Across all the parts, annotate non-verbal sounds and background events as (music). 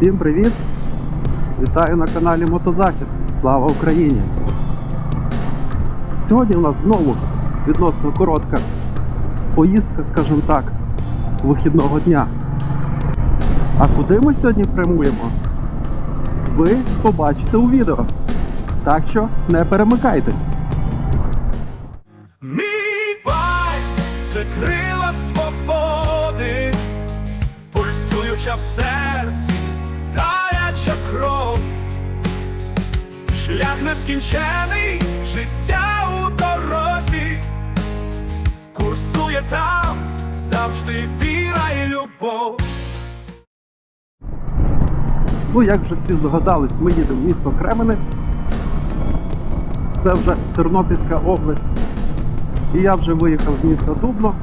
Всім привіт! Вітаю на каналі Мотозахід. Слава Україні! Сьогодні у нас знову відносно коротка поїздка, скажімо так, вихідного дня. А куди ми сьогодні прямуємо? Ви побачите у відео. Так що не перемикайтесь. Нескінчений, життя у дорозі, курсує там завжди віра і любов. Ну, як вже всі здогадались, ми їдемо в місто Кременець. Це вже Тернопільська область. І я вже виїхав з міста Дубно.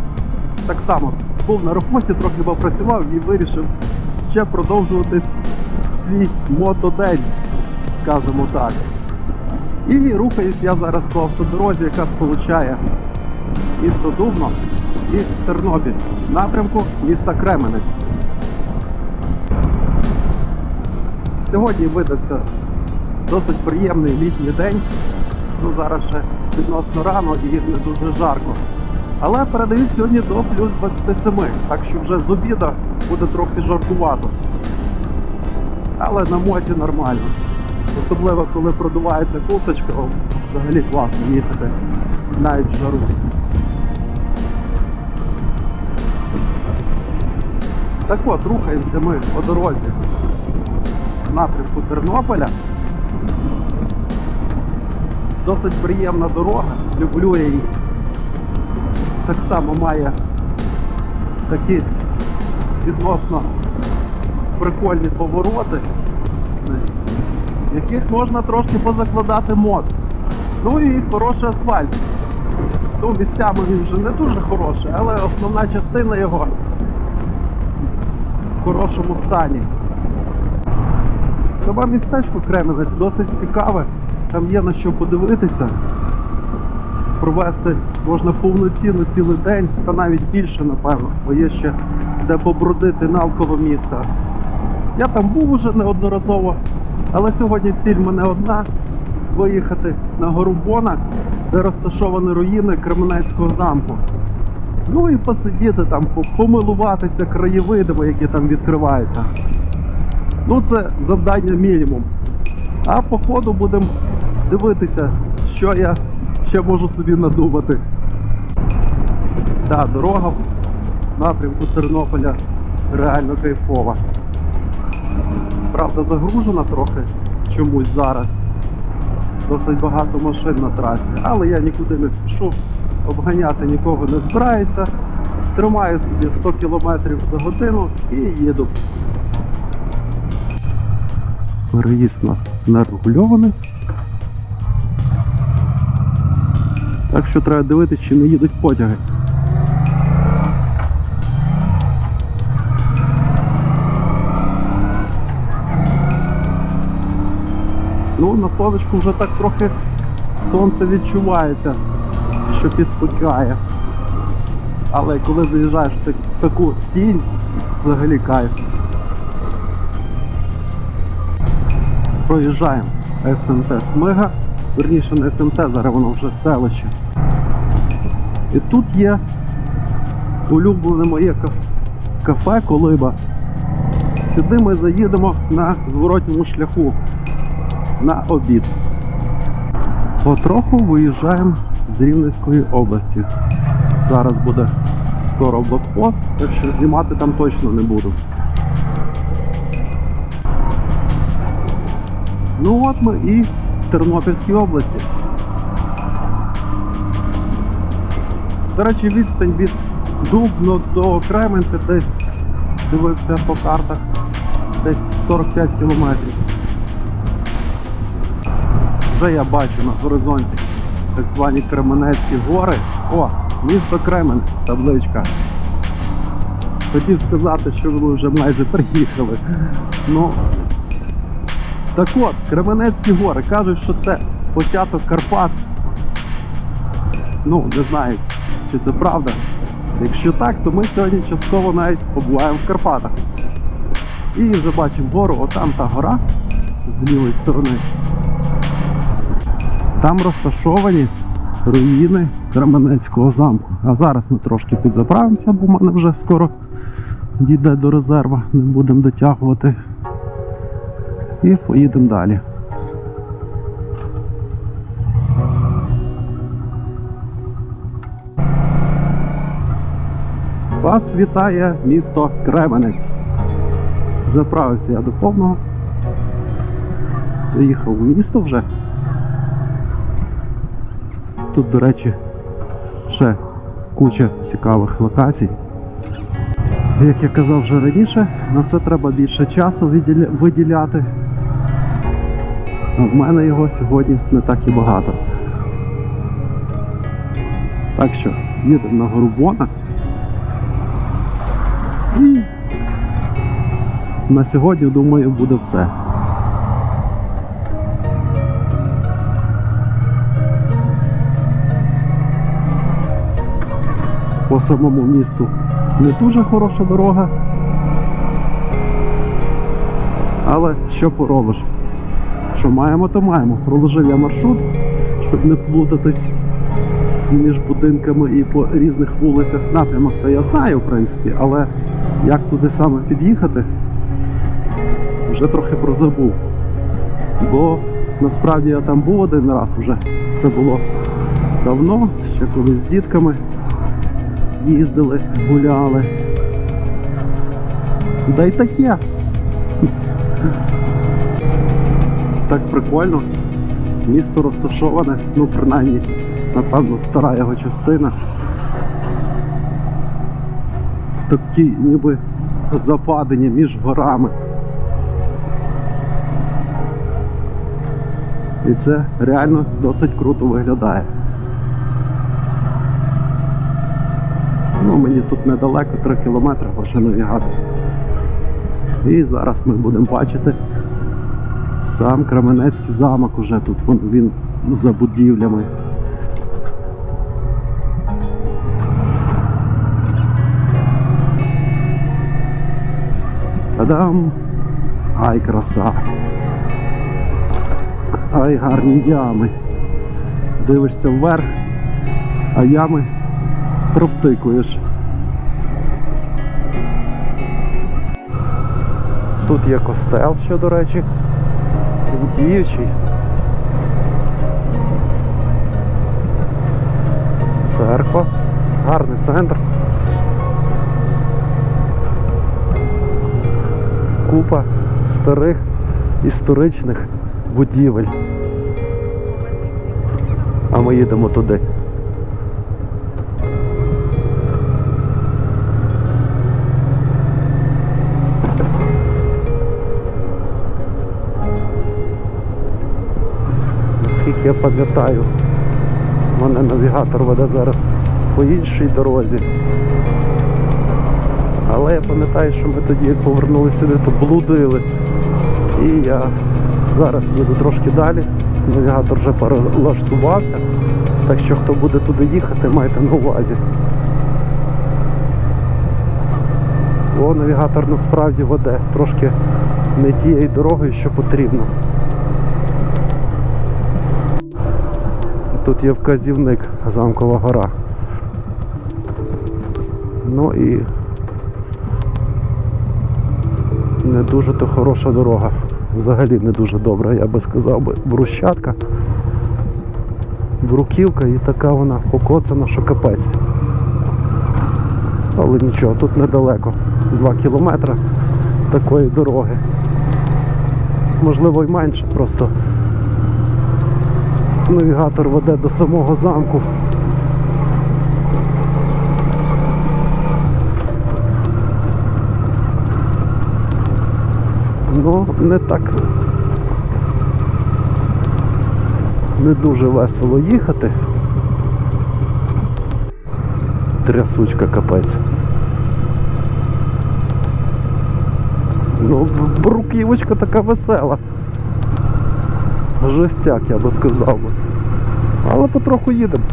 Так само був на роботі, трохи попрацював і вирішив ще продовжувати свій мотодень, скажімо так. І рухаюсь я зараз по автодорозі, яка сполучає місто Дубно і Тернопіль в напрямку міста Кременець. Сьогодні видався досить приємний літній день. Ну, зараз ще відносно рано і не дуже жарко. Але передають сьогодні до плюс 27, так що вже з обіда буде трохи жаркувато. Але на моді нормально. Особливо коли продувається курточка, взагалі класно їхати навіть в жару. Так от, рухаємося ми по дорозі напрямку Тернополя. Досить приємна дорога, люблю її. Так само має такі відносно прикольні повороти, яких можна трошки позакладати мод. Ну і хороший асфальт. Ну, місцями він вже не дуже хороший, але основна частина його в хорошому стані. Саме містечко Кременець досить цікаве. Там є на що подивитися. Провести можна повноцінно цілий день, та навіть більше, напевно, бо є ще де побродити навколо міста. Я там був уже неодноразово, але сьогодні ціль мене одна виїхати на гору Бона, де розташовані руїни Кременецького замку. Ну і посидіти там, помилуватися краєвидами, які там відкриваються. Ну, це завдання мінімум. А по ходу будемо дивитися, що я ще можу собі надумати. Так, дорога в напрямку Тернополя реально кайфова. Правда, загружена трохи чомусь зараз. Досить багато машин на трасі, але я нікуди не спішу, обганяти нікого не збираюся. Тримаю собі 100 км за годину і їду. Переїзд у нас не регульований. Так що треба дивитися, чи не їдуть потяги. Ну, на сонечку вже так трохи сонце відчувається, що підпікає. Але коли заїжджаєш в так- таку тінь, взагалі кайф. проїжджаємо СМТ Смига. Верніше не СМТ, зараз воно вже селище. І тут є улюблене моє кафе Колиба. Сюди ми заїдемо на зворотньому шляху на обід. Потроху виїжджаємо з Рівненської області. Зараз буде скоро блокпост, так що знімати там точно не буду. Ну от ми і в Тернопільській області. До речі, відстань від Дубно до Кременця десь дивився по картах десь 45 кілометрів. Вже я бачу на горизонті так звані Кременецькі гори. О, місто Кременець, табличка. Хотів сказати, що ви вже майже приїхали. Ну, так от, Кременецькі гори кажуть, що це початок Карпат. Ну, не знаю, чи це правда. Якщо так, то ми сьогодні частково навіть побуваємо в Карпатах. І вже бачимо гору, отам та гора з лівої сторони. Там розташовані руїни Кременецького замку. А зараз ми трошки підзаправимося, бо в мене вже скоро дійде до резерва, не будемо дотягувати. І поїдемо далі. Вас вітає місто Кременець. Заправився я до повного. Заїхав у місто вже. Тут, до речі, ще куча цікавих локацій. Як я казав вже раніше, на це треба більше часу виділяти. А в мене його сьогодні не так і багато. Так що їдемо на гору Бона. І на сьогодні, думаю, буде все. По самому місту не дуже хороша дорога. Але що поробиш? Що маємо, то маємо. Проложив я маршрут, щоб не плутатись між будинками і по різних вулицях напрямок, то я знаю, в принципі, але як туди саме під'їхати, вже трохи прозабув. Бо насправді я там був один раз вже. Це було давно, ще коли з дітками їздили, гуляли. Да й таке. Так прикольно. Місто розташоване, ну принаймні, напевно, стара його частина. В такій ніби западині між горами. І це реально досить круто виглядає. Мені тут недалеко, 3 кілометри ваше навігатор. І зараз ми будемо бачити сам Кременецький замок уже тут вон, він за будівлями. Та-дам! Ай, краса! Ай, гарні ями. Дивишся вверх, а ями провтикуєш. Тут є костел ще, до речі, діючий. Церква, гарний центр. Купа старих історичних будівель. А ми їдемо туди. Я пам'ятаю, мене навігатор веде зараз по іншій дорозі. Але я пам'ятаю, що ми тоді, як повернулися сюди, то блудили. І я зараз їду трошки далі. Навігатор вже перелаштувався. Так що хто буде туди їхати, майте на увазі. О, навігатор насправді веде трошки не тією дорогою, що потрібно. Тут є вказівник Замкова гора. Ну і не дуже то хороша дорога. Взагалі не дуже добра, я би сказав би, брусчатка, бруківка і така вона покоцана, що капець. Але нічого, тут недалеко. 2 кілометри такої дороги. Можливо і менше, просто навігатор веде до самого замку. Ну, не так. Не дуже весело їхати. Трясучка капець. Ну, бруківочка така весела. Жестяк, я би сказав би. Але потроху їдемо.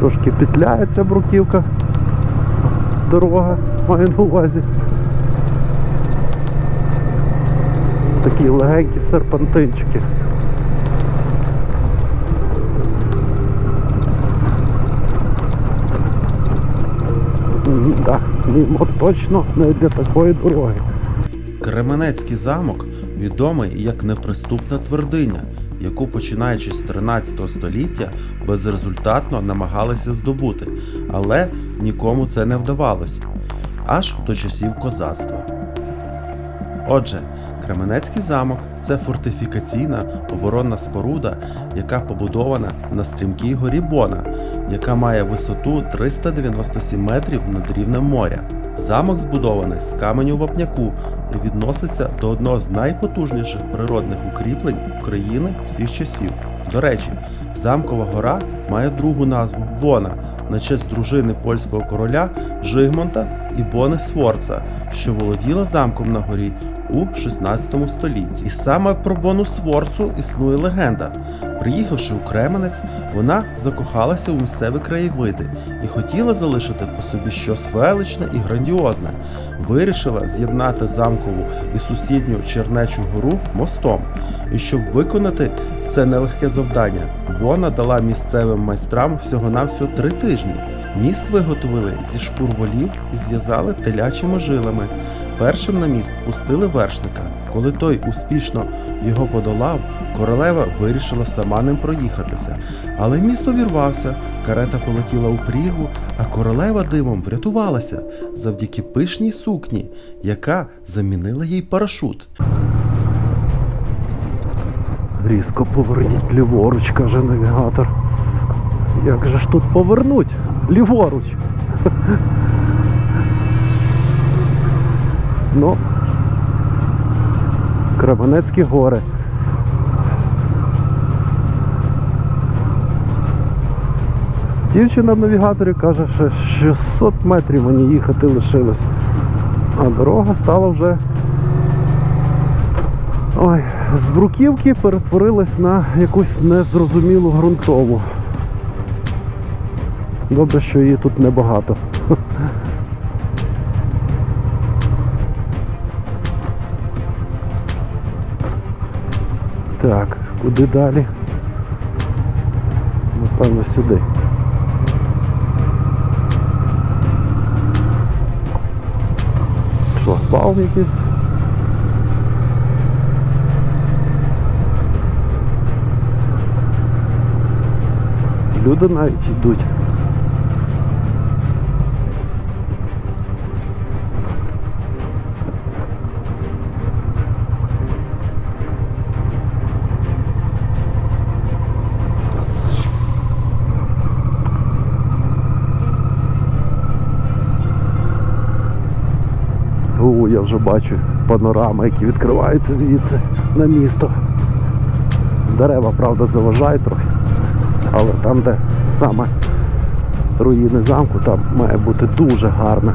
Трошки петляє ця бруківка. Дорога маю на увазі. Такі легенькі серпантинчики. Да, мимо точно не для такої дороги. Кременецький замок відомий як неприступна твердиня, яку починаючи з 13 століття безрезультатно намагалися здобути, але нікому це не вдавалось аж до часів козацтва. Отже, Кременецький замок це фортифікаційна оборонна споруда, яка побудована на стрімкій горі Бона, яка має висоту 397 метрів над рівнем моря. Замок збудований з каменю вапняку і відноситься до одного з найпотужніших природних укріплень України всіх часів. До речі, замкова гора має другу назву Бона на честь дружини польського короля Жигмонта і Бони Сворца, що володіла замком на горі у 16 столітті. І саме про Бону Сворцу існує легенда. Приїхавши у Кременець, вона закохалася у місцеві краєвиди і хотіла залишити по собі щось величне і грандіозне. Вирішила з'єднати замкову і сусідню Чернечу гору мостом. І щоб виконати це нелегке завдання, Бона дала місцевим майстрам всього-навсього три тижні. Міст виготовили зі шкур волів і зв'язали телячими жилами. Першим на міст пустили вершника. Коли той успішно його подолав, королева вирішила сама ним проїхатися. Але міст увірвався, карета полетіла у прірву, а королева дивом врятувалася завдяки пишній сукні, яка замінила їй парашут. Різко поверніть ліворуч, каже навігатор. Як же ж тут повернуть? Ліворуч. Ну, Кременецькі гори. Дівчина в навігаторі каже, що 600 метрів мені їхати лишилось. А дорога стала вже Ой, з бруківки перетворилась на якусь незрозумілу ґрунтову. Добре, що її тут небагато. Так, куди далі? Напевно, сюди. Шлагбаум якийсь. Люди навіть йдуть. Вже бачу панорами, які відкриваються звідси на місто. Дерева, правда, заважають трохи. Але там, де саме руїни замку, там має бути дуже гарно.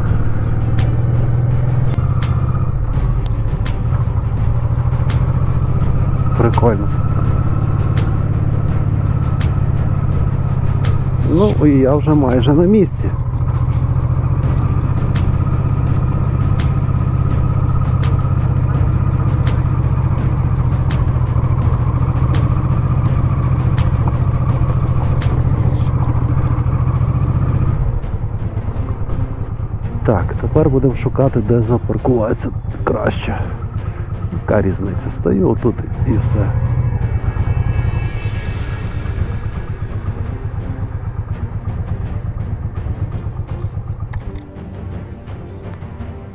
Прикольно. Ну і я вже майже на місці. Так, тепер будемо шукати, де запаркуватися краще. Яка різниця? Стою отут і все.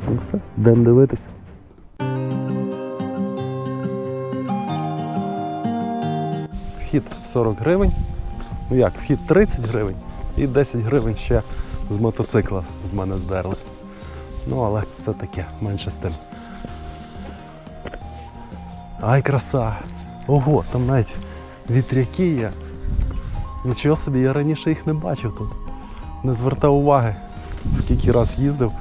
Ну все, йдемо дивитися. Вхід 40 гривень. Ну як, вхід 30 гривень і 10 гривень ще з мотоцикла з мене здерли. Ну, але це таке, менше з тим. Ай, краса! Ого, там навіть вітряки є. Нічого собі, я раніше їх не бачив тут. Не звертав уваги, скільки раз їздив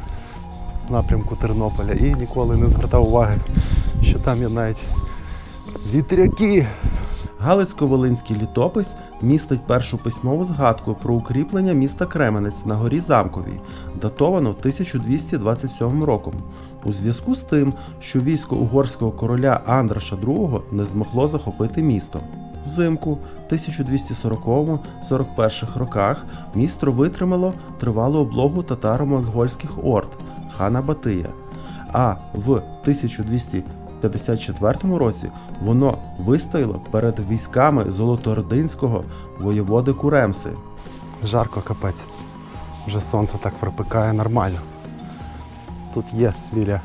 в напрямку Тернополя і ніколи не звертав уваги, що там є навіть вітряки. Галицько-Волинський літопис містить першу письмову згадку про укріплення міста Кременець на горі Замковій, датовано 1227 роком. У зв'язку з тим, що військо угорського короля Андраша II не змогло захопити місто. Взимку 1240-41 роках місто витримало тривалу облогу татаро-монгольських орд хана Батия, а в 1254 році воно вистояло перед військами золотородинського воєводи Куремси. Жарко капець. Вже сонце так припикає нормально. Тут є біля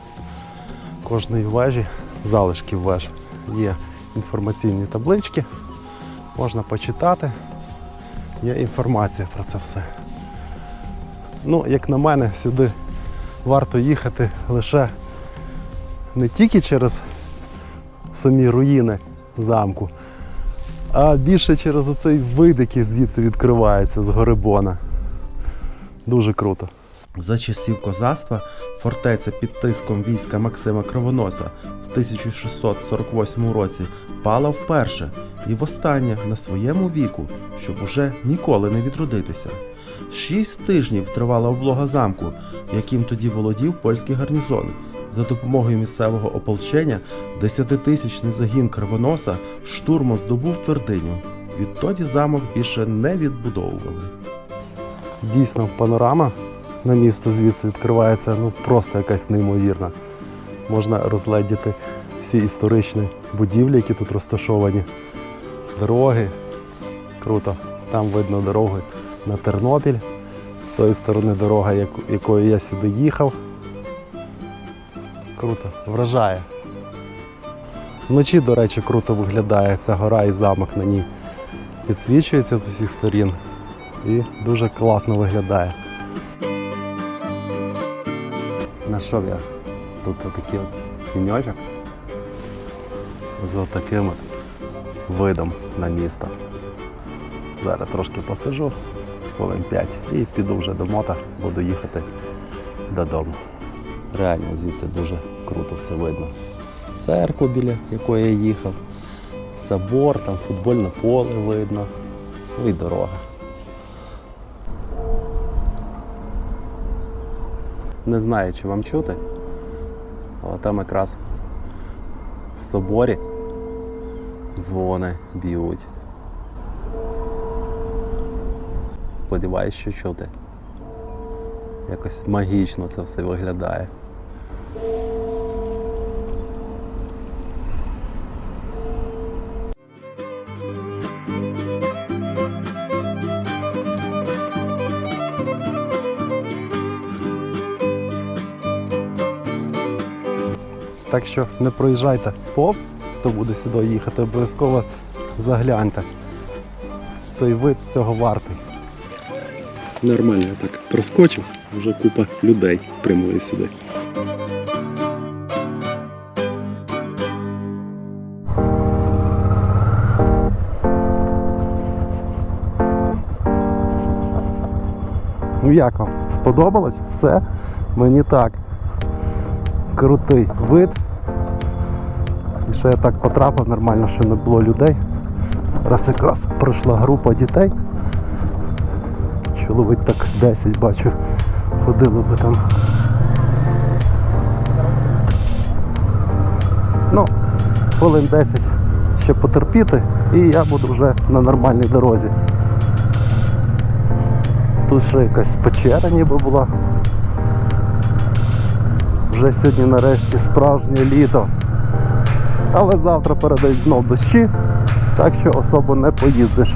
кожної вежі, залишків веж, є інформаційні таблички, можна почитати. Є інформація про це все. Ну, як на мене, сюди варто їхати лише не тільки через самі руїни замку, а більше через оцей вид, який звідси відкривається з Горибона. Дуже круто. За часів козацтва фортеця під тиском війська Максима Кривоноса в 1648 році пала вперше і востаннє на своєму віку, щоб уже ніколи не відродитися. Шість тижнів тривала облога замку, яким тоді володів польський гарнізон. За допомогою місцевого ополчення десятитисячний загін Кривоноса штурмом здобув твердиню. Відтоді замок більше не відбудовували. Дійсно, панорама на місто звідси відкривається ну просто якась неймовірна. Можна розгледіти всі історичні будівлі, які тут розташовані, дороги. Круто. Там видно дороги на Тернопіль. З тої сторони дорога, якою я сюди їхав. Круто, вражає. Вночі, до речі, круто виглядає ця гора і замок на ній. Підсвічується з усіх сторін і дуже класно виглядає. Знайшов я тут отакий от тіньочок з отаким от видом на місто. Зараз трошки посижу, хвилин 5 і піду вже до мота, буду їхати додому. Реально звідси дуже круто все видно. Церкву, біля якої я їхав, собор, там футбольне поле видно, ну і дорога. Не знаю, чи вам чути, але там якраз в соборі дзвони б'ють. Сподіваюсь, що чути. Якось магічно це все виглядає. Так що не проїжджайте повз, хто буде сюди їхати, обов'язково загляньте. Цей вид цього вартий. Нормально я так проскочив, вже купа людей прямує сюди. Ну як вам? Сподобалось? Все? Мені так. Крутий вид. І що я так потрапив нормально, що не було людей. Раз якраз прийшла група дітей. Чоловік так 10 бачу. Ходили би там. Ну, хвилин 10 ще потерпіти і я буду вже на нормальній дорозі. Тут ще якась печера ніби була. Вже сьогодні нарешті справжнє літо. Але завтра передають знов дощі, так що особо не поїздиш.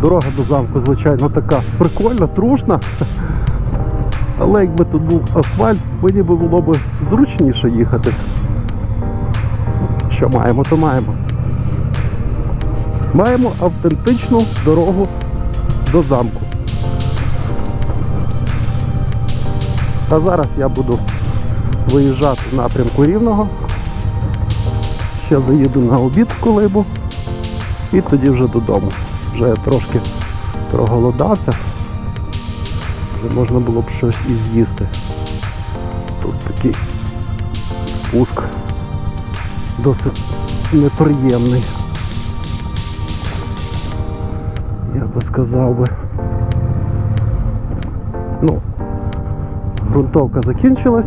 Дорога до замку, звичайно, така прикольна, трушна. Але якби тут був асфальт, мені би було б зручніше їхати. Що маємо, то маємо. Маємо автентичну дорогу до замку. А зараз я буду виїжджати в напрямку Рівного. Ще заїду на обід в колибу і тоді вже додому. Вже трошки проголодався. Вже можна було б щось і з'їсти. Тут такий спуск досить неприємний. Я би сказав би. Ну, Грунтовка закінчилась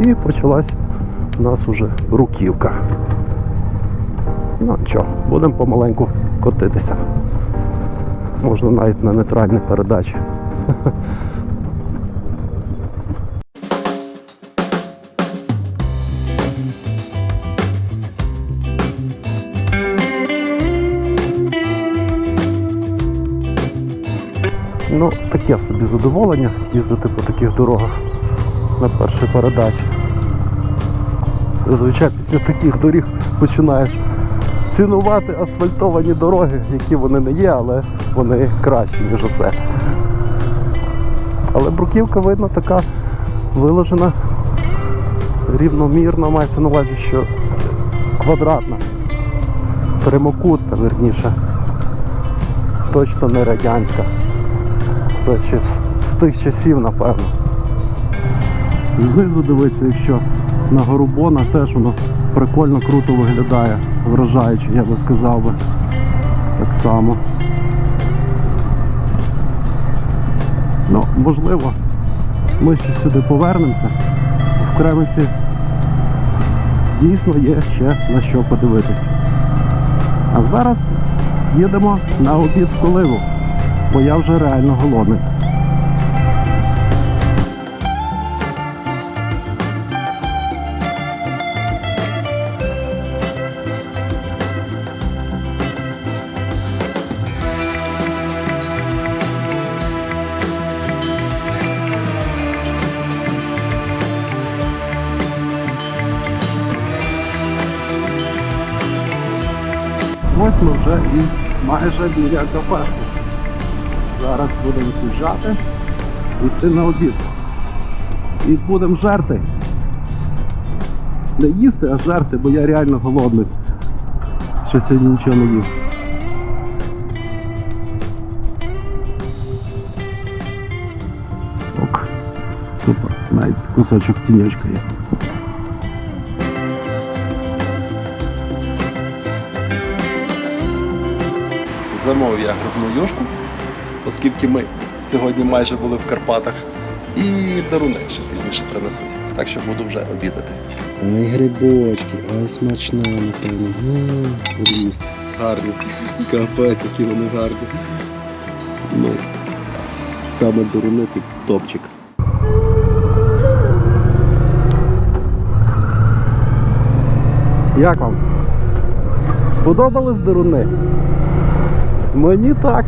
і почалась у нас уже руківка. Ну що, будемо помаленьку котитися. Можна навіть на нейтральній передачі. (laughs) Ну, таке собі задоволення їздити по таких дорогах на першій передачі. Зазвичай після таких доріг починаєш цінувати асфальтовані дороги, які вони не є, але вони кращі, ніж оце. Але бруківка видно така виложена рівномірно, мається на увазі, що квадратна, прямокутна, верніше. Точно не радянська. Це з, тих часів, напевно. Знизу дивиться, якщо на Горубона теж воно прикольно круто виглядає, вражаюче, я би сказав би. Так само. Ну, можливо, ми ще сюди повернемося. В Кременці дійсно є ще на що подивитися. А зараз їдемо на обід в Коливу, бо я вже реально голодний. Ось ми вже і майже біля кафешки. Зараз будемо з'їжджати, йти на обід. І будемо жерти. Не їсти, а жерти, бо я реально голодний. Ще сьогодні нічого не їв. Ок. Супер. Навіть кусочок тіньочка є. Замовив я грибну юшку, оскільки ми сьогодні майже були в Карпатах. І даруни ще пізніше принесуть. Так що буду вже обідати. Ай, грибочки, ай смачна, напевно. Ріст. Гарні. Капець, які вони гарні. Ну, саме даруни топчик. Як вам? Сподобались даруни? Мені так.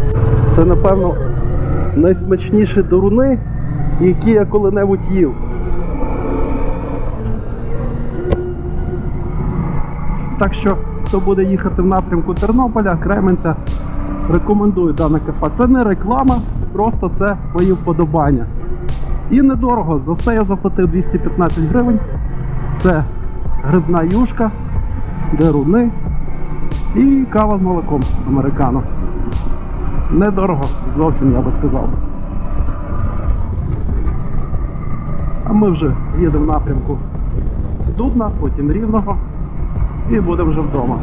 Це, напевно, найсмачніші даруни, які я коли-небудь їв. Так що, хто буде їхати в напрямку Тернополя, Кременця, рекомендую дане кафе. Це не реклама, просто це мої вподобання. І недорого. За все я заплатив 215 гривень. Це грибна юшка, деруни і кава з молоком американо. Недорого, зовсім я би сказав. А ми вже їдемо в напрямку Дубна, потім Рівного і будемо вже вдома.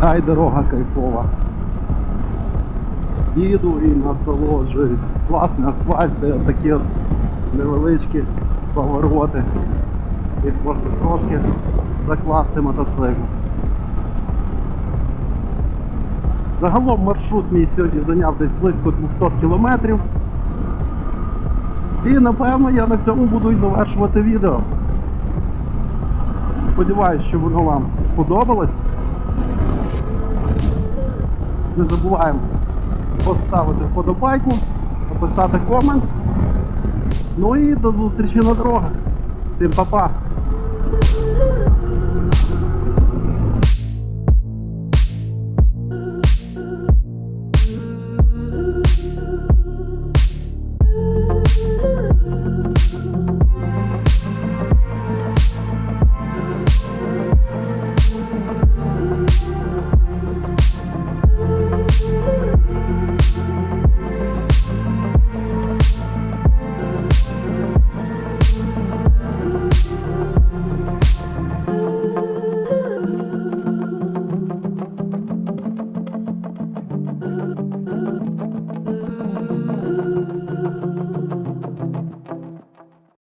Ай, дорога кайфова. Їду і насолоджуюсь. Класний асфальт, де такі невеличкі повороти. І можна трошки закласти мотоцикл. Загалом маршрут мій сьогодні зайняв десь близько 200 кілометрів. І напевно я на цьому буду і завершувати відео. Сподіваюсь, що воно вам сподобалось. Не забуваємо поставити вподобайку, написати комент. Ну і до зустрічі на дорогах. Всім па-па!